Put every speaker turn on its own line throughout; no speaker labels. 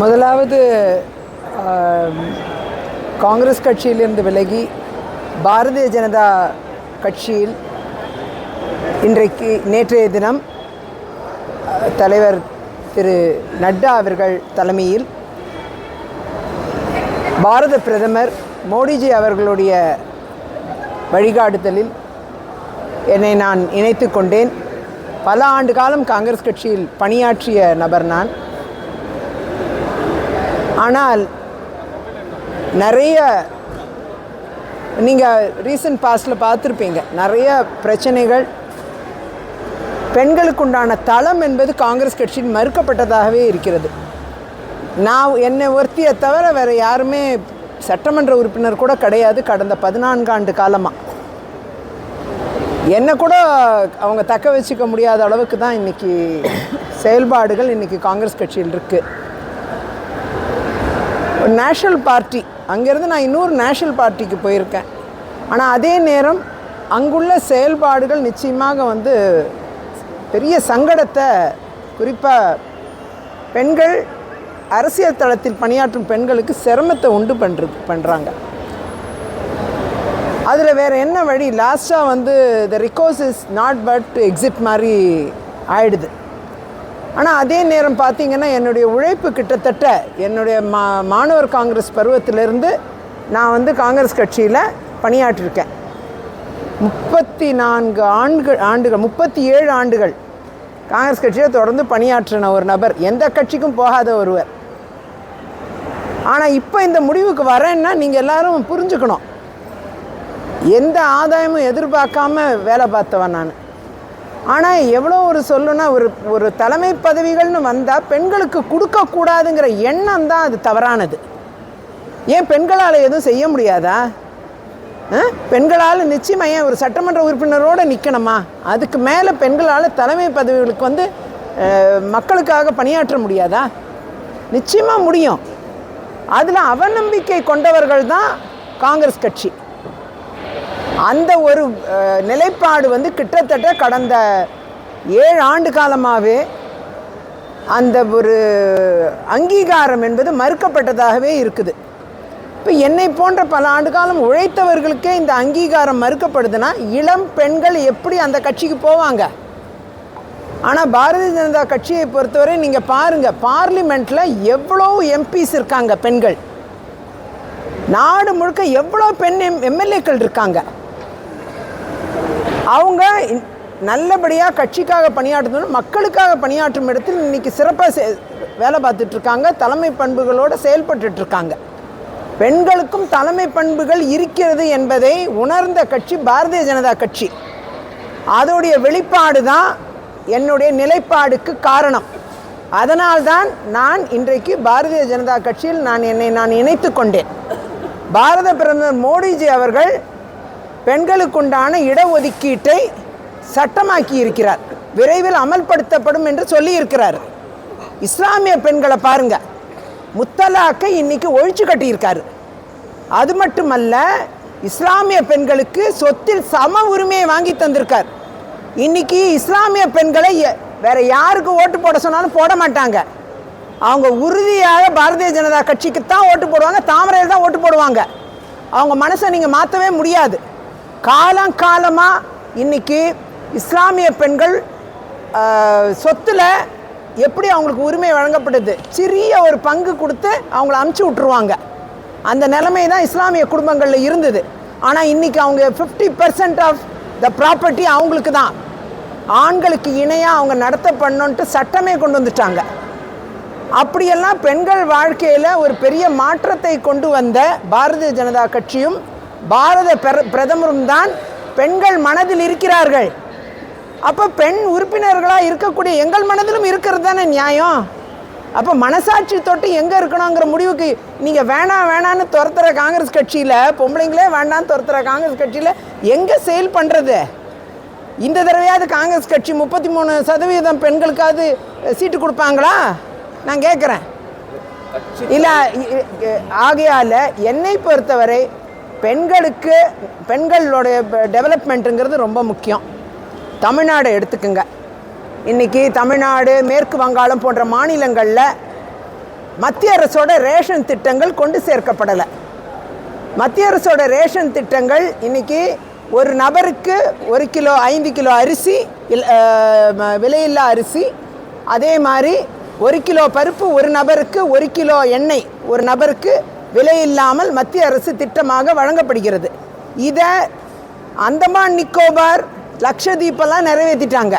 முதலாவது காங்கிரஸ் கட்சியிலிருந்து விலகி பாரதிய ஜனதா கட்சியில் இன்றைக்கு நேற்றைய தினம் தலைவர் திரு நட்டா அவர்கள் தலைமையில் பாரத பிரதமர் மோடிஜி அவர்களுடைய வழிகாட்டுதலில் என்னை நான் இணைத்து கொண்டேன். பல ஆண்டு காலம் காங்கிரஸ் கட்சியில் பணியாற்றிய நபர் நான். ஆனால் நிறைய நீங்கள் ரீசன்ட் பாஸ்டில் பார்த்துருப்பீங்க. நிறைய பிரச்சனைகள் பெண்களுக்குண்டான தளம் என்பது காங்கிரஸ் கட்சியின் மறுக்கப்பட்டதாகவே இருக்கிறது. நான் என்னை ஒருத்தியை தவிர வேறு யாருமே சட்டமன்ற உறுப்பினர் கூட கிடையாது கடந்த பதினான்காண்டு காலமாக என்னை கூட அவங்க தக்க வச்சுக்க முடியாத அளவுக்கு தான் இன்றைக்கி செயல்பாடுகள் இன்றைக்கி காங்கிரஸ் கட்சியில் இருக்குது நேஷ்னல் பார்ட்டி அங்கேருந்து நான் இன்னொரு நேஷ்னல் பார்ட்டிக்கு போயிருக்கேன். ஆனால் அதே நேரம் அங்குள்ள செயல்பாடுகள் நிச்சயமாக வந்து பெரிய சங்கடத்தை குறிப்பாக பெண்கள் அரசியல் தளத்தில் பணியாற்றும் பெண்களுக்கு சிரமத்தை உண்டு பண்ணுறது பண்ணுறாங்க அதில் வேறு என்ன வழி? லாஸ்ட்டாக வந்து the recourse is not but exit மாதிரி ஆயிடுது. ஆனால் அதே நேரம் பார்த்திங்கன்னா என்னுடைய உழைப்பு கிட்டத்தட்ட என்னுடைய மா மாணவர் காங்கிரஸ் பருவத்திலிருந்து நான் வந்து காங்கிரஸ் கட்சியில் பணியாற்றிருக்கேன். முப்பத்தி நான்கு ஆண்டுகள் ஆண்டுகள் முப்பத்தி ஏழு ஆண்டுகள் காங்கிரஸ் கட்சியில் தொடர்ந்து பணியாற்றின ஒரு நபர். எந்த கட்சிக்கும் போகாத ஒருவர். ஆனால் இப்போ இந்த முடிவுக்கு வரேன்னா நீங்கள் எல்லாரும் புரிஞ்சுக்கணும். எந்த ஆதாயமும் எதிர்பார்க்காம வேலை பார்த்தவன் நான். ஆனால் எவ்வளோ ஒரு சொல்லுன்னா ஒரு ஒரு தலைமை பதவிகள்னு வந்தால் பெண்களுக்கு கொடுக்கக்கூடாதுங்கிற எண்ணம் தான் அது தவறானது. ஏன் பெண்களால் எதுவும் செய்ய முடியாதா? ஆ? பெண்களால் நிச்சயமாக ஏன் ஒரு சட்டமன்ற உறுப்பினரோடு நிற்கணுமா அதுக்கு மேலே பெண்களால் தலைமை பதவிகளுக்கு வந்து மக்களுக்காக பணியாற்ற முடியாதா? நிச்சயமாக முடியும். அதில் அவநம்பிக்கை கொண்டவர்கள் தான் காங்கிரஸ் கட்சி. அந்த ஒரு நிலைப்பாடு வந்து கிட்டத்தட்ட கடந்த ஏழு ஆண்டு காலமாகவே அந்த ஒரு அங்கீகாரம் என்பது மறுக்கப்பட்டதாகவே இருக்குது. இப்போ என்னை போன்ற பல ஆண்டு காலம் உழைத்தவர்களுக்கே இந்த அங்கீகாரம் மறுக்கப்படுதுன்னா இளம் பெண்கள் எப்படி அந்த கட்சிக்கு போவாங்க? ஆனால் பாரதிய ஜனதா கட்சியை பொறுத்தவரை நீங்கள் பாருங்கள் பார்லிமெண்ட்டில் எவ்வளோ எம்பிஸ் இருக்காங்க பெண்கள்? நாடு முழுக்க எவ்வளோ பெண் எம் எம்எல்ஏக்கள் இருக்காங்க? அவங்க நல்லபடியாக கட்சிக்காக பணியாற்றணும் மக்களுக்காக பணியாற்றும் இடத்தில் இன்னைக்கு சிறப்பாக செ வேலை பார்த்துட்ருக்காங்க தலைமை பண்புகளோடு செயல்பட்டுட்ருக்காங்க பெண்களுக்கும் தலைமை பண்புகள் இருக்கிறது என்பதை உணர்ந்த கட்சி பாரதிய ஜனதா கட்சி. அதோடைய வெளிப்பாடு தான் என்னுடைய நிலைப்பாடுக்கு காரணம். அதனால்தான் நான் இன்றைக்கு பாரதிய ஜனதா கட்சியில் நான் என்னை நான் இணைத்து கொண்டேன். பாரத பிரதமர் மோடிஜி அவர்கள் பெண்களுக்குண்டான இடஒதுக்கீட்டை சட்டமாக்கி இருக்கிறார் விரைவில் அமல்படுத்தப்படும் என்று சொல்லியிருக்கிறார். இஸ்லாமிய பெண்களை பாருங்க. முத்தலாக்கை இன்னைக்கு ஒழிச்சு கட்டியிருக்காரு. அது மட்டுமல்ல இஸ்லாமிய பெண்களுக்கு சொத்தில் சம உரிமையை வாங்கி தந்திருக்கார். இன்னைக்கு இஸ்லாமிய பெண்களை எ- வேற யாருக்கு ஓட்டு போட சொன்னாலும் போட மாட்டாங்க. அவங்க உறுதியாக பாரதிய ஜனதா கட்சிக்கு தான் ஓட்டு போடுவாங்க தாமரையில் தான் ஓட்டு போடுவாங்க. அவங்க மனசை நீங்கள் மாற்றவே முடியாது. காலங்காலமாக இன்றைக்கி இஸ்லாமிய பெண்கள் சொத்தில் எப்படி அவங்களுக்கு உரிமை வழங்கப்படுது? சிறிய ஒரு பங்கு கொடுத்து அவங்கள அமுச்சு விட்ருவாங்க அந்த நிலைமை தான் இஸ்லாமிய குடும்பங்களில் இருந்தது. ஆனால் இன்னைக்கு அவங்க fifty percent of the property அவங்களுக்கு தான். ஆண்களுக்கு இணையாக அவங்க நடத்த பண்ணோன்ட்டு சட்டமே கொண்டு வந்துட்டாங்க. அப்படியெல்லாம் பெண்கள் வாழ்க்கையில் ஒரு பெரிய மாற்றத்தை கொண்டு வந்த பாரதிய ஜனதா கட்சியும் பாரத பிர- பிரதமரும் தான் பெண்கள் மனதில் இருக்கிறார்கள். அப்போ பெண் உறுப்பினர்களாக இருக்கக்கூடிய எங்கள் மனதிலும் இருக்கிறது தானே நியாயம்? அப்போ மனசாட்சி தொட்டு எங்கே இருக்கணுங்கிற முடிவுக்கு நீங்கள் வேணாம் வேணான்னு துரத்துகிற காங்கிரஸ் கட்சியில் பொம்பளைங்களே வேண்டான்னு துரத்துகிற காங்கிரஸ் கட்சியில் எங்கே செயல் பண்ணுறது இந்த தடவையாவது காங்கிரஸ் கட்சி முப்பத்தி மூணு சதவீதம் பெண்களுக்காவது சீட்டு கொடுப்பாங்களா? நான் கேட்குறேன் இல்லை ஆகையால் என்னை பொறுத்தவரை பெண்களுக்கு பெண்களுடைய டெவலப்மெண்ட்டுங்கிறது ரொம்ப முக்கியம். தமிழ்நாடை எடுத்துக்குங்க. இன்றைக்கி தமிழ்நாடு மேற்கு வங்காளம் போன்ற மாநிலங்களில் மத்திய அரசோட ரேஷன் திட்டங்கள் கொண்டு சேர்க்கப்படலை. மத்திய அரசோட ரேஷன் திட்டங்கள் இன்றைக்கி ஒரு நபருக்கு ஒரு கிலோ ஐந்து கிலோ அரிசி விலையில்லா அரிசி அதே மாதிரி ஒரு கிலோ பருப்பு ஒரு நபருக்கு ஒரு கிலோ எண்ணெய் ஒரு நபருக்கு விலை இல்லாமல் மத்திய அரசு திட்டமாக வழங்கப்படுகிறது. இதை அந்தமான் நிக்கோபார் லக்ஷதீப்பெல்லாம் நிறைவேற்றிட்டாங்க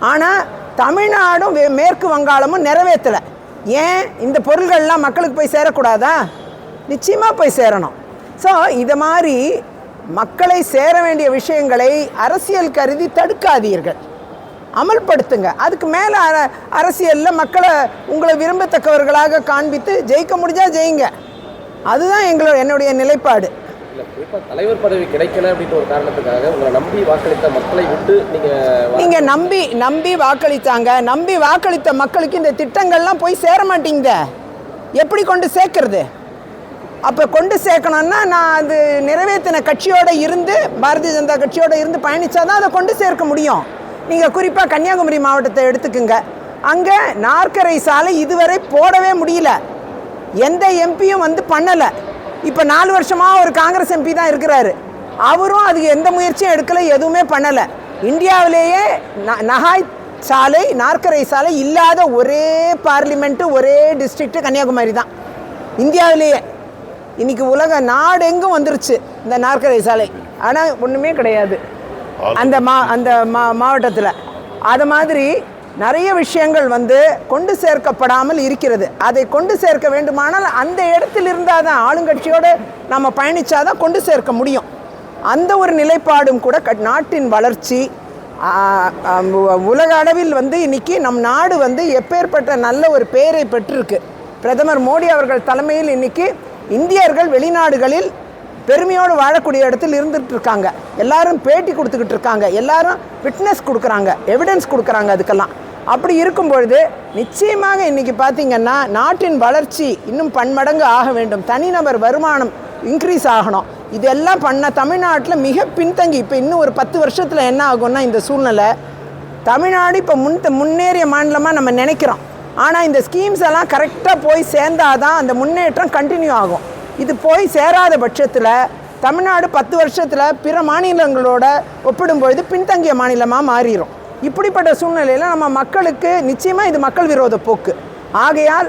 ஆனால் தமிழ்நாடும் வே- மேற்கு வங்காளமும் நிறைவேற்றலை ஏன்? இந்த பொருள்கள்லாம் மக்களுக்கு போய் சேரக்கூடாதா? நிச்சயமாக போய் சேரணும். ஸோ இதை மாதிரி மக்களை சேர வேண்டிய விஷயங்களை அரசியல் கருதி தடுக்காதீர்கள். அமல்படுத்துங்க. அதுக்கு மேலே அர அரசியலில் மக்களை உங்களை விரும்பத்தக்கவர்களாக காண்பித்து ஜெயிக்க முடிஞ்சால் ஜெயிங்க. அதுதான் எங்களோட என்னுடைய நிலைப்பாடு.
தலைவர் பதவி கிடைக்கல அப்படின்ற ஒரு காரணத்துக்காக உங்களை நம்பி வாக்களித்த மக்களை விட்டு நீங்க
நீங்கள் நம்பி நம்பி வாக்களித்தாங்க. நம்பி வாக்களித்த மக்களுக்கு இந்த திட்டங்கள்லாம் போய் சேர மாட்டேங்குதே எப்படி கொண்டு சேர்க்கறது? அப்போ கொண்டு சேர்க்கணும்னா நான் அது நிறைவேற்றின கட்சியோடு இருந்து பாரதிய ஜனதா கட்சியோடு இருந்து பயணிச்சாதான் அதை கொண்டு சேர்க்க முடியும். நீங்கள் குறிப்பாக கன்னியாகுமரி மாவட்டத்தை எடுத்துக்குங்க. அங்கே நாற்கரை சாலை இதுவரை போடவே முடியல. எந்த எம்பியும் வந்து பண்ணலை. இப்போ நாலு வருஷமாக ஒரு காங்கிரஸ் எம்பி தான் இருக்கிறாரு. அவரும் அதுக்கு எந்த முயற்சியும் எடுக்கலை எதுவுமே பண்ணலை. இந்தியாவிலேயே ந- நகாய் சாலை நாற்கரை சாலை இல்லாத ஒரே பார்லிமெண்ட்டு ஒரே டிஸ்ட்ரிக்ட்டு கன்னியாகுமரி தான். இந்தியாவிலேயே. இன்னைக்கு உலக நாடெங்கும் வந்துருச்சு இந்த நாற்கரை சாலை. ஆனால் ஒன்றுமே கிடையாது. அந்த மா அந்த மா மாவட்டத்தில். அது மாதிரி நிறைய விஷயங்கள் வந்து கொண்டு சேர்க்கப்படாமல் இருக்கிறது. அதை கொண்டு சேர்க்க வேண்டுமானால் அந்த இடத்தில் இருந்தால் தான் ஆளுங்கட்சியோடு நம்ம பயணிச்சாதான் கொண்டு சேர்க்க முடியும். அந்த ஒரு நிலைப்பாடும் கூட கட்- நாட்டின் வளர்ச்சி உலக அளவில் வந்து இன்னைக்கு நம் நாடு வந்து எப்பேற்பட்ட நல்ல ஒரு பெயரை பெற்றிருக்கு. பிரதமர் மோடி அவர்கள் தலைமையில் இன்னைக்கு இந்தியர்கள் வெளிநாடுகளில் பெருமையோடு வாழக்கூடிய இடத்தில் இருந்துகிட்டு இருக்காங்க எல்லாரும் பேட்டி கொடுத்துக்கிட்டு இருக்காங்க எல்லாரும் ஃபிட்னஸ் கொடுக்குறாங்க. எவிடன்ஸ் கொடுக்குறாங்க அதுக்கெல்லாம். அப்படி இருக்கும் பொழுது நிச்சயமாக இன்னைக்கு பார்த்தீங்கன்னா நாட்டின் வளர்ச்சி இன்னும் பன்மடங்கு ஆக வேண்டும். தனிநபர் வருமானம் இன்க்ரீஸ் ஆகணும். இதெல்லாம் பண்ண தமிழ்நாட்டில் மிக பின்தங்கி இப்போ இன்னும் ஒரு பத்து வருஷத்தில் என்ன ஆகும்னா இந்த சூழ்நிலை. தமிழ்நாடு இப்போ முன் முன்னேறிய மாநிலமாக நம்ம நினைக்கிறோம். ஆனால் இந்த ஸ்கீம்ஸ் எல்லாம் கரெக்டாக போய் சேர்ந்தாதான் அந்த முன்னேற்றம் கண்டினியூ ஆகும். இது போய் சேராத பட்சத்தில் தமிழ்நாடு பத்து வருஷத்தில் பிற மாநிலங்களோட ஒப்பிடும்பொழுது பின்தங்கிய மாநிலமாக மாறிடும் இப்படிப்பட்ட சூழ்நிலையில் நம்ம மக்களுக்கு நிச்சயமாக இது மக்கள் விரோத போக்கு. ஆகையால்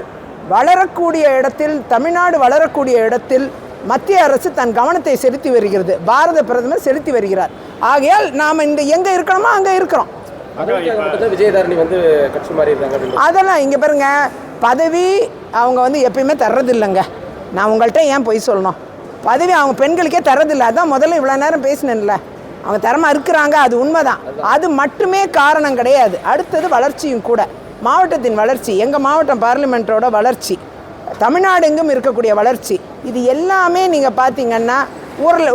வளரக்கூடிய இடத்தில் தமிழ்நாடு வளரக்கூடிய இடத்தில் மத்திய அரசு தன் கவனத்தை செலுத்தி வருகிறது. பாரத பிரதமர் செலுத்தி வருகிறார். ஆகையால் நாம் இந்த எங்கே இருக்கணுமோ அங்கே இருக்கிறோம். அதெல்லாம் இங்கே பாருங்க பதவி அவங்க வந்து எப்பயுமே தர்றது இல்லைங்க நான் உங்கள்கிட்ட ஏன் பொய் சொல்லணும்? பதவி அவங்க பெண்களுக்கே தரதில்லை அதான் முதல்ல இவ்வளோ நேரம் பேசினேன்ல. அவங்க தரமாக இருக்கிறாங்க அது உண்மைதான். அது மட்டுமே காரணம் கிடையாது. அடுத்தது வளர்ச்சியும் கூட. மாவட்டத்தின் வளர்ச்சி எங்கள் மாவட்டம் பார்லிமெண்ட்டோட வளர்ச்சி தமிழ்நாடு எங்கும் இருக்கக்கூடிய வளர்ச்சி இது எல்லாமே நீங்கள் பார்த்தீங்கன்னா ஊரில்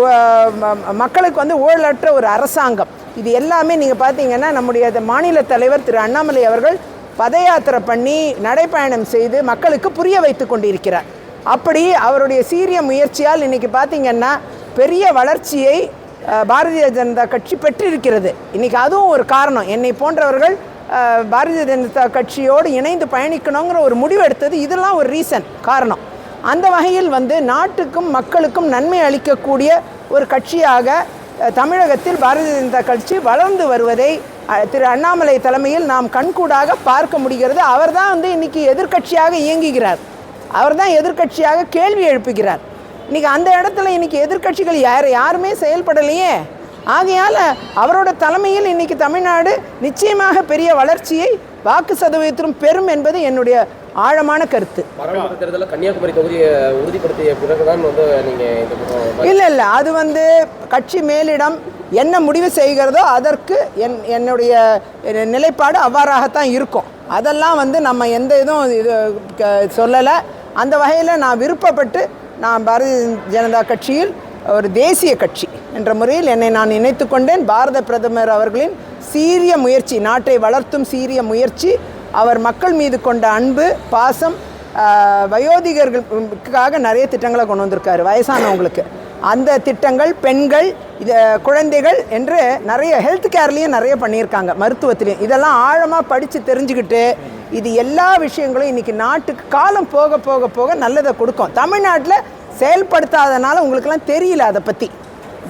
மக்களுக்கு வந்து ஊழலற்ற ஒரு அரசாங்கம். இது எல்லாமே நீங்கள் பார்த்தீங்கன்னா நம்முடைய மாநில தலைவர் திரு அண்ணாமலை அவர்கள் பதயாத்திரை பண்ணி நடைப்பயணம் செய்து மக்களுக்கு புரிய வைத்து கொண்டிருக்கிறார். அப்படி அவருடைய சீரிய முயற்சியால் இன்னைக்கு பார்த்தீங்கன்னா பெரிய வளர்ச்சியை பாரதிய ஜனதா கட்சி பெற்றிருக்கிறது. இன்னைக்கு அதுவும் ஒரு காரணம். என்னை போன்றவர்கள் பாரதிய ஜனதா கட்சியோடு இணைந்து பயணிக்கணுங்கிற ஒரு முடிவு எடுத்தது இதெல்லாம் ஒரு ரீசன் காரணம். அந்த வகையில் வந்து நாட்டுக்கும் மக்களுக்கும் நன்மை அளிக்கக்கூடிய ஒரு கட்சியாக தமிழகத்தில் பாரதிய ஜனதா கட்சி வளர்ந்து வருவதை திரு அண்ணாமலை தலைமையில் நாம் கண்கூடாக பார்க்க முடிகிறது. அவர்தான் வந்து இன்னைக்கு எதிர்க்கட்சியாக இயங்குகிறார். அவர்தான் எதிர்க்கட்சியாக கேள்வி எழுப்புகிறார். இன்னைக்கு அந்த இடத்துல இன்னைக்கு எதிர்க்கட்சிகள் யார் யாருமே செயல்படலையே. ஆகையால் அவரோட தலைமையில் இன்னைக்கு தமிழ்நாடு நிச்சயமாக பெரிய வளர்ச்சியை வாக்கு சதவீதத்திலும் பெறும் என்பது என்னுடைய ஆழமான கருத்து.
கன்னியாகுமரி தொகுதியை உறுதிப்படுத்திய பிறகுதான் வந்து நீங்க இந்த பக்கம்
இல்லை இல்லை. அது வந்து கட்சி மேலிடம் என்ன முடிவு செய்கிறதோ அதற்கு என் என்னுடைய நிலைப்பாடு அவ்வாறாகத்தான் இருக்கும். அதெல்லாம் வந்து நம்ம எந்த இதுவும் இது சொல்லலை. அந்த வகையில் நான் விருப்பப்பட்டு நான் பாரதிய ஜனதா கட்சியில் ஒரு தேசிய கட்சி என்ற முறையில் என்னை நான் இணைத்து கொண்டேன். பாரத பிரதமர் அவர்களின் சீரிய முயற்சி நாட்டை வளர்த்தும் சீரிய முயற்சி அவர் மக்கள் மீது கொண்ட அன்பு பாசம் வயோதிகர்களுக்காக நிறைய திட்டங்களை கொண்டு வந்திருக்காரு வயசானவங்களுக்கு. அந்த திட்டங்கள் பெண்கள் இது குழந்தைகள் என்று நிறைய ஹெல்த் கேர்லேயும் நிறைய பண்ணியிருக்காங்க மருத்துவத்திலையும். இதெல்லாம் ஆழமாக படித்து தெரிஞ்சுக்கிட்டு இது எல்லா விஷயங்களும் இன்றைக்கி நாட்டுக்கு காலம் போக போக போக நல்லதை கொடுக்கும். தமிழ்நாட்டில் செயல்படுத்தாதனால உங்களுக்கெல்லாம் தெரியல அதை பற்றி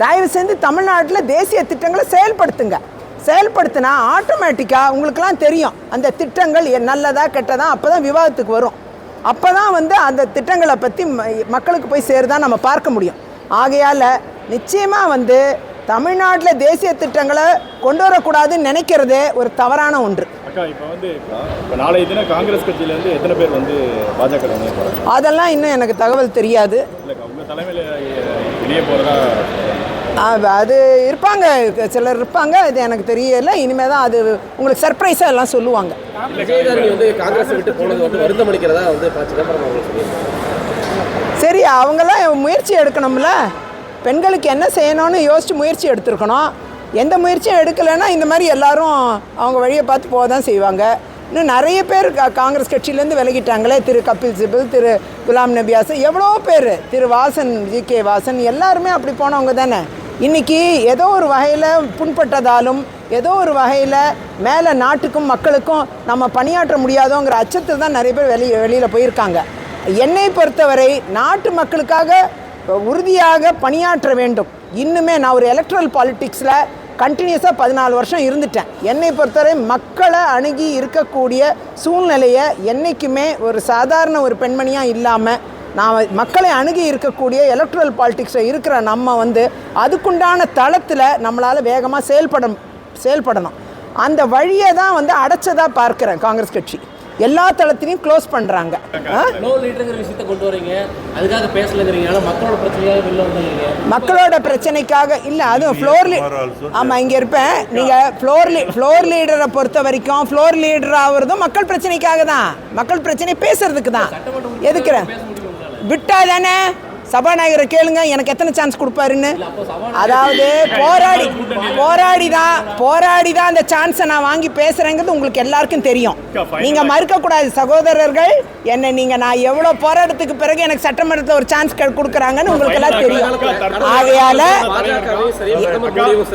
தயவு செஞ்சு தமிழ்நாட்டில் தேசிய திட்டங்களை செயல்படுத்துங்க. செயல்படுத்தினா ஆட்டோமேட்டிக்காக உங்களுக்கெல்லாம் தெரியும். அந்த திட்டங்கள் நல்லதா கெட்டதா அப்போ தான் விவாதத்துக்கு வரும். அப்போ தான் வந்து அந்த திட்டங்களை பற்றி மக்களுக்கு போய் சேருதான் நம்ம பார்க்க முடியும். ஆகையால் நிச்சயமாக வந்து தமிழ்நாட்டில் தேசிய திட்டங்களை கொண்டு வரக்கூடாதுன்னு நினைக்கிறதே ஒரு தவறான ஒன்று.
அக்கா இப்போ வந்து இப்போ நாளைய தினம் காங்கிரஸ் கட்சியிலேருந்து எத்தனை பேர் வந்து பாஜக
அதெல்லாம் இன்னும் எனக்கு தகவல் தெரியாது.
உங்கள் தலைமையில் இணைய போகிறதா
அது இருப்பாங்க. சிலர் இருப்பாங்க. இது எனக்கு தெரியல. இனிமேல் தான் அது உங்களுக்கு சர்ப்ரைஸாக எல்லாம் சொல்லுவாங்க.
விஜயதாரணி வந்து காங்கிரஸ் விட்டு போனது வந்து வருத்தம் அளிக்கிறதா வந்து ப. சிதம்பரம் அவர்கள் சொல்லியிருக்காங்க.
சரி அவங்கெல்லாம் முயற்சி எடுக்கணும்ல. பெண்களுக்கு என்ன செய்யணும்னு யோசித்து முயற்சி எடுத்திருக்கணும். எந்த முயற்சியும் எடுக்கலைன்னா இந்த மாதிரி எல்லாரும் அவங்க வழியை பார்த்து போக தான் செய்வாங்க. இன்னும் நிறைய பேர் காங்கிரஸ் கட்சியிலேருந்து விலகிட்டாங்களே. திரு கபில் சிபில் திரு குலாம் நபி ஆசன் எவ்வளோ பேர்? திரு வாசன் ஜி கே வாசன் எல்லாருமே அப்படி போனவங்க தானே. இன்னைக்கு ஏதோ ஒரு வகையில் புண்பட்டதாலும் ஏதோ ஒரு வகையில் மேலே நாட்டுக்கும் மக்களுக்கும் நம்ம பணியாற்ற முடியாதோங்கிற அச்சத்தில் தான் நிறைய பேர் வெளியே வெளியில் போயிருக்காங்க. என்னை பொறுத்தவரை நாட்டு மக்களுக்காக உறுதியாக பணியாற்ற வேண்டும். இன்னுமே நான் ஒரு எலக்ட்ரல் பாலிட்டிக்ஸில் கண்டினியூஸாக பதினாலு வருஷம் இருந்துட்டேன். என்னை பொறுத்தவரை மக்களை அணுகி இருக்கக்கூடிய சூழ்நிலையை என்றைக்குமே ஒரு சாதாரண ஒரு பெண்மணியாக இல்லாமல் நான் மக்களை அணுகி இருக்கக்கூடிய எலக்ட்ரல் பாலிட்டிக்ஸில் இருக்கிற நம்ம வந்து அதுக்குண்டான தளத்தில் நம்மளால் வேகமாக செயல்பட செயல்படணும். அந்த வழியை தான் வந்து அடைச்சதாக பார்க்குறேன் காங்கிரஸ் கட்சி. எல்லா தளத்திலையும் க்ளோஸ் பண்ணுறாங்க
லோ லீடருங்கிற விஷயத்த கொண்டு வரீங்க. அதுக்காக பேசலைங்கிறீங்க. மக்களோட
பிரச்சனைக்காக இல்லை அதுவும் ஃப்ளோர் ஆமாம் இங்கே இருப்பேன். நீங்கள் ஃப்ளோர் ஃப்ளோர் லீடரை பொறுத்த வரைக்கும் ஃப்ளோர் லீடர் ஆகுறதும் மக்கள் பிரச்சனைக்காக தான். மக்கள் பிரச்சனை பேசுறதுக்கு தான். எதுக்குற? விட்டா தானே? சபாநாயகரை கேளுங்க எனக்கு எத்தனை சான்ஸ் கொடுப்பாருன்னு? அதாவது போராடி போராடி தான் போராடி தான் அந்த சான்ஸை நான் வாங்கி பேசுறேங்கிறது உங்களுக்கு எல்லாருக்கும் தெரியும். நீங்க மறுக்கக்கூடாது சகோதரர்கள். என்ன நீங்க நான் எவ்வளோ போராட்டத்துக்கு பிறகு எனக்கு சட்டமன்றத்தில் ஒரு சான்ஸ் கொடுக்குறாங்கன்னு உங்களுக்கு எல்லாம் தெரியும். ஆகையால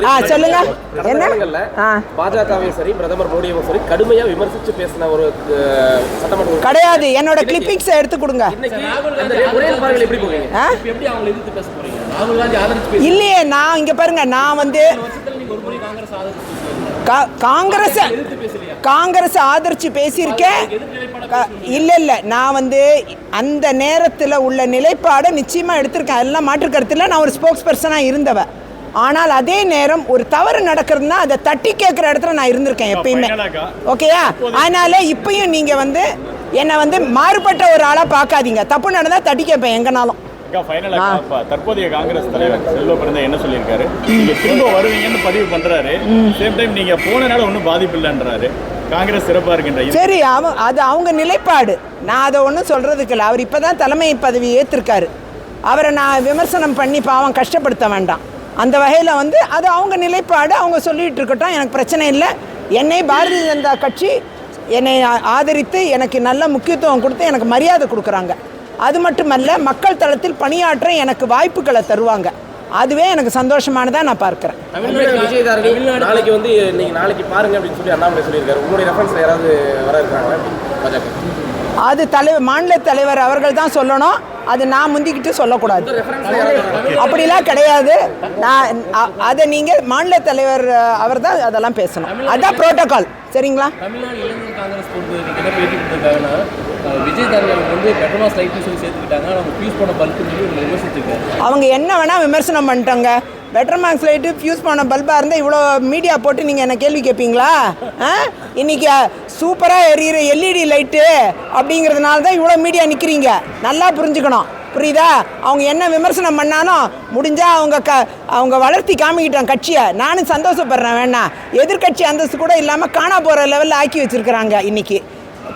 ஆ, சொல்லுங்க. என்ன?
பாஜகவையும் சரி பிரதமர் மோடியும் சரி கடுமையா விமர்சிச்சு பேசின ஒரு.
கிடையாது. என்னோட கிளிப்பிங்ஸை எடுத்து கொடுங்க. இல்லையே நான் இங்க பாருங்க நான் வந்து
காங்கிரஸ்
காங்கிரஸ் ஆதரிச்சு பேசியிருக்கேன். இல்ல இல்ல நான் வந்து அந்த நேரத்தில் உள்ள நிலைப்பாடை நிச்சயமா எடுத்திருக்கேன். அதெல்லாம் மாற்று கருத்தில் நான் ஒரு ஸ்போக்ஸ் பர்சனாக இருந்தவ ஆனால் அதே நேரம் ஒரு தவறு நடக்கிறதுனா அதை தட்டி கேட்குற இடத்துல நான் இருந்திருக்கேன் எப்பயுமே? ஓகேயா? அதனால இப்பயும் நீங்க வந்து என்னை வந்து மாறுபட்ட ஒரு ஆளா பார்க்காதீங்க. தப்பு நடந்தா தட்டி கேட்பேன் எங்கனாலும்.
இப்போ தற்போதைய காங்கிரஸ் தலைவர் செல்வ பிறந்த என்ன சொல்லியிருக்காரு? நீங்க திரும்ப வருவீங்கன்னு பதிவு பண்றாரு. சேம் டைம் நீங்க போனனால ஒன்றும் பாதிப்பு இல்லைன்றாரு காங்கிரஸ் சிறப்பா இருக்கின்ற
சரி அவ அது அவங்க நிலைப்பாடு. நான் அதை ஒன்றும் சொல்கிறதுக்கு இல்லை. அவர் இப்போ தான் தலைமை பதவி ஏற்றிருக்காரு அவரை நான் விமர்சனம் பண்ணி பாவம் கஷ்டப்படுத்த வேண்டாம். அந்த வகையில் வந்து அது அவங்க நிலைப்பாடு. அவங்க சொல்லிட்டு இருக்கட்டும். எனக்கு பிரச்சனை இல்லை. என்னை பாரதிய ஜனதா கட்சி என்னை ஆதரித்து எனக்கு நல்ல முக்கியத்துவம் கொடுத்து எனக்கு மரியாதை கொடுக்குறாங்க. அது மட்டுமல்ல மக்கள் தளத்தில் பணியாற்ற எனக்கு வாய்ப்புகளை தருவாங்க. அதுவே எனக்கு சந்தோஷமானதாக நான் பார்க்குறேன்.
நாளைக்கு வந்து நீங்க நாளைக்கு பாருங்க அப்படின்னு சொல்லி அண்ணாமலை சொல்லியிருக்காரு. உங்களுடைய ரெஃபரன்ஸ்ல யாராவது வர இருக்கிறாங்க பாஜக.
அது தலைவர் மாநில தலைவர் அவர்கள் தான் சொல்லணும். அது நான் முந்திக்கிட்டு சொல்லக்கூடாது. அப்படிலாம் கிடையாது. நான் அதை நீங்கள் மாநில தலைவர் அவர் தான் அதெல்லாம் பேசணும். அதான் புரோட்டோகால் சரிங்களா?
தமிழ்நாடு இளைஞர் காங்கிரஸ் பொறுத்த வரைக்கும் என்ன பேட்டி கொடுத்துருக்காங்கன்னா அஹ், விஜய் தாரணி அவங்க வந்து பெட்ரோல் லைட் சொல்லி சேர்த்துக்கிட்டாங்க. நம்ம ஃபியூஸ் பண்ண பல்க்கு சொல்லி உங்களை விமர்சிச்சிருக்காரு
அவங்க என்ன வேணால் விமர்சனம் பண்ணிட்டாங்க. பெட்டர் மார்க்ஸ் லைட்டு ஃபியூஸ் பண்ண பல்பாக இருந்தால் இவ்வளோ மீடியா போட்டு நீங்கள் என்ன கேள்வி கேட்பீங்களா ஆ? இன்னைக்கு சூப்பராக எரியிற எல்இடி லைட்டு அப்படிங்கிறதுனால தான் இவ்வளோ மீடியா நிற்கிறீங்க நல்லா புரிஞ்சுக்கணும். புரியுதா? அவங்க என்ன விமர்சனம் பண்ணாலும் முடிஞ்சால் அவங்க க அவங்க வளர்த்தி காமிக்கிட்டான் கட்சியை. நானும் சந்தோஷப்படுறேன் வேணா. எதிர்க்கட்சி அந்தஸ்து கூட இல்லாமல் காணா போகிற லெவலில் ஆக்கி வச்சிருக்கிறாங்க இன்றைக்கி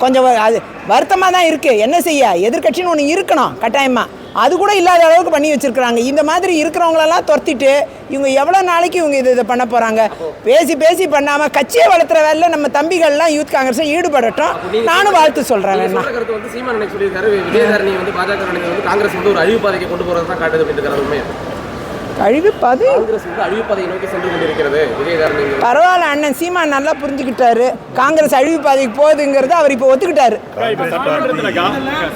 கொஞ்சம் அது வருத்தமாக தான் இருக்குது என்ன செய்ய? எதிர்க்கட்சின்னு ஒன்று இருக்கணும் கட்டாயமாக அது கூட இல்லாத அளவுக்கு பண்ணி வச்சிருக்கிறாங்க. இந்த மாதிரி இருக்கிறவங்களெல்லாம் துரத்திட்டு இவங்க எவ்வளோ நாளைக்கு இவங்க இது இதை பண்ண போகிறாங்க பேசி பேசி பண்ணாமல் கட்சியை வளர்த்துற வேலையில் நம்ம தம்பிகள்லாம் யூத் காங்கிரஸை ஈடுபடட்டும். நானும் வாழ்த்து சொல்கிறேன்
காங்கிரஸ் வந்து ஒரு அழிவு பாதைக்கு கொண்டு போறது தான் காட்டுது
அழிவுப்பாது
காங்கிரஸ் வந்து அழிவுப்பாதையை நோக்கி சென்று கொண்டிருக்கிறது. விஜயதாரணி
பரவாயில்ல அண்ணன் சீமான் நல்லா புரிஞ்சுக்கிட்டாரு. காங்கிரஸ் அழிவு பாதைக்கு போகுதுங்கிறத அவர் இப்போ ஒத்துக்கிட்டாரு.
இப்ப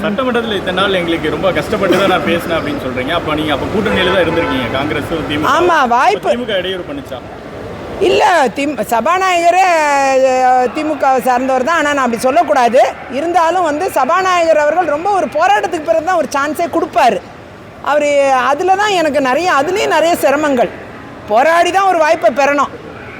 சட்டமன்றத்துல இத்தனை நாள் எங்களுக்கு ரொம்ப கஷ்டப்பட்டு தான் நான் பேசினேன் அப்படின்னு சொல்றீங்க. அப்ப நீங்க அப்ப கூட்டணியில தான் இருந்திருக்கீங்க. காங்கிரஸ் திமுக
ஆமா, வாய்ப்பு-
திமுக இடையூறு பண்ணுச்சா?
இல்லை திம் சபாநாயகரே திமுக சார்ந்தவர் தான். ஆனால் நான் அப்படி சொல்லக்கூடாது. இருந்தாலும் வந்து சபாநாயகர் அவர்கள் ரொம்ப ஒரு போராட்டத்துக்கு பிறகு தான் ஒரு சான்ஸே கொடுப்பாரு. அவர் அதில் தான் எனக்கு நிறைய அதுலேயும் நிறைய சிரமங்கள். போராடி தான் ஒரு வாய்ப்பை பெறணும்.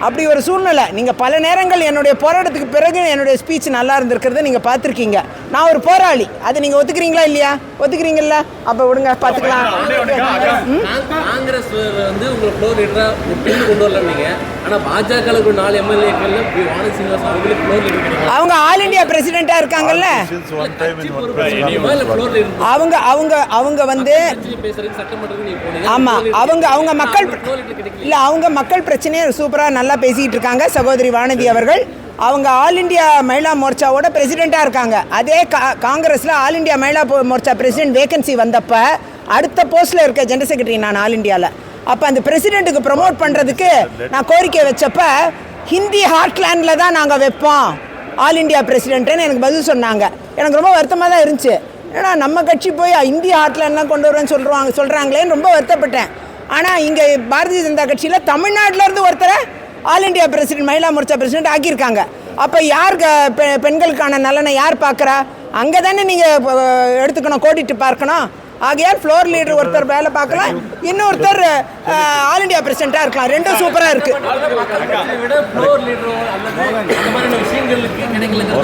அப்படி ஒரு சூழ்நிலை. நீங்கள் பல நேரங்கள் என்னுடைய போராட்டத்துக்கு பிறகு என்னுடைய ஸ்பீச் நல்லா இருந்திருக்கிறத நீங்கள் பார்த்துருக்கீங்க. நான் ஒரு போராளி. அது நீங்கள் ஒத்துக்கிறீங்களா இல்லையா? ஒத்துக்கிறீங்கல்ல? அப்போ விடுங்க பார்த்துக்கலாம்.
காங்க- காங்கிரஸ் வந்து உங்களை ஆனால் பாஜகவுக்கு நாலு எம்எல்ஏக்கள் வானதி சீனிவாசன் கிடைக்கும்
அவங்க ஆல் இந்தியா பிரசிடெண்ட்டாக இருக்காங்கல்ல? அவங்க அவங்க அவங்க வந்து ஆமா அவங்க அவங்க மக்கள் இல்ல அவங்க மக்கள் பிரச்சனையை சூப்பரா நல்லா பேசிட்டு இருக்காங்க சகோதரி வானதி அவர்கள். அவங்க ஆல் இந்தியா மகிழா மோர்ச்சாவோட பிரசிடெண்ட்டாக இருக்காங்க. அதே கா காங்கிரஸில் all India Mahila Morcha president vacancy வந்தப்ப அடுத்த போஸ்ட்டில் இருக்க ஜெனரல் செக்ரட்டரி நான் ஆல் இந்தியாவில் அப்போ அந்த பிரசிடெண்ட்டுக்கு ப்ரமோட் பண்ணுறதுக்கு நான் கோரிக்கை வச்சப்ப ஹிந்தி ஹார்ட்லேண்டில் தான் நாங்கள் வைப்போம். ஆல் இந்தியா பிரசிடென்ட்டுன்னு எனக்கு பதில் சொன்னாங்க. எனக்கு ரொம்ப வருத்தமாக தான் இருந்துச்சு. ஏன்னா நம்ம கட்சி போய் இந்திய ஹாட்லேண்ட்லாம் கொண்டு வரேன்னு சொல்கிறாங்க சொல்கிறாங்களேன்னு ரொம்ப வருத்தப்பட்டேன். ஆனால் இங்கே பாரதிய ஜனதா கட்சியில் தமிழ்நாட்டிலேருந்து ஒருத்தரை all India president Mahila Morcha president ஆக்கியிருக்காங்க. அப்போ யார் பெ- பெண்களுக்கான நலனை யார் பார்க்குறா? அங்கே தானே நீங்கள் எடுத்துக்கணும் கோடிட்டு பார்க்கணும். ஆகையால் ஃப்ளோர் லீடர் ஒருத்தர் வேலை பார்க்கலாம் இன்னொருத்தர் ஆல் இந்தியா பிரசிடெண்ட்டாக இருக்கலாம். ரெண்டும் சூப்பராக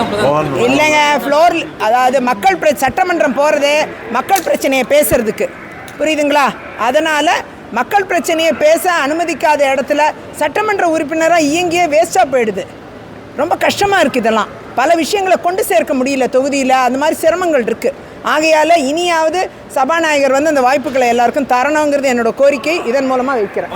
அப்பதான்
இல்லைங்க ஃப்ளோர் அதாவது மக்கள் பிர சட்டமன்றம் போகிறதே மக்கள் பிரச்சனையை பேசுறதுக்கு. புரியுதுங்களா? அதனால் மக்கள் பிரச்சனையை பேச அனுமதிக்காத இடத்துல சட்டமன்ற உறுப்பினராக இயங்கியே வேஸ்ட்டாக போயிடுது. ரொம்ப கஷ்டமாக இருக்குது இதெல்லாம். பல விஷயங்களை கொண்டு சேர்க்க முடியல தொகுதியில். அந்த மாதிரி சிரமங்கள் இருக்குது ஆகையால் இனியாவது சபாநாயகர் வந்து அந்த வாய்ப்புகளை எல்லாருக்கும் தரணுங்கிறது என்னோட கோரிக்கை. இதன் மூலமாக வைக்கிறேன்.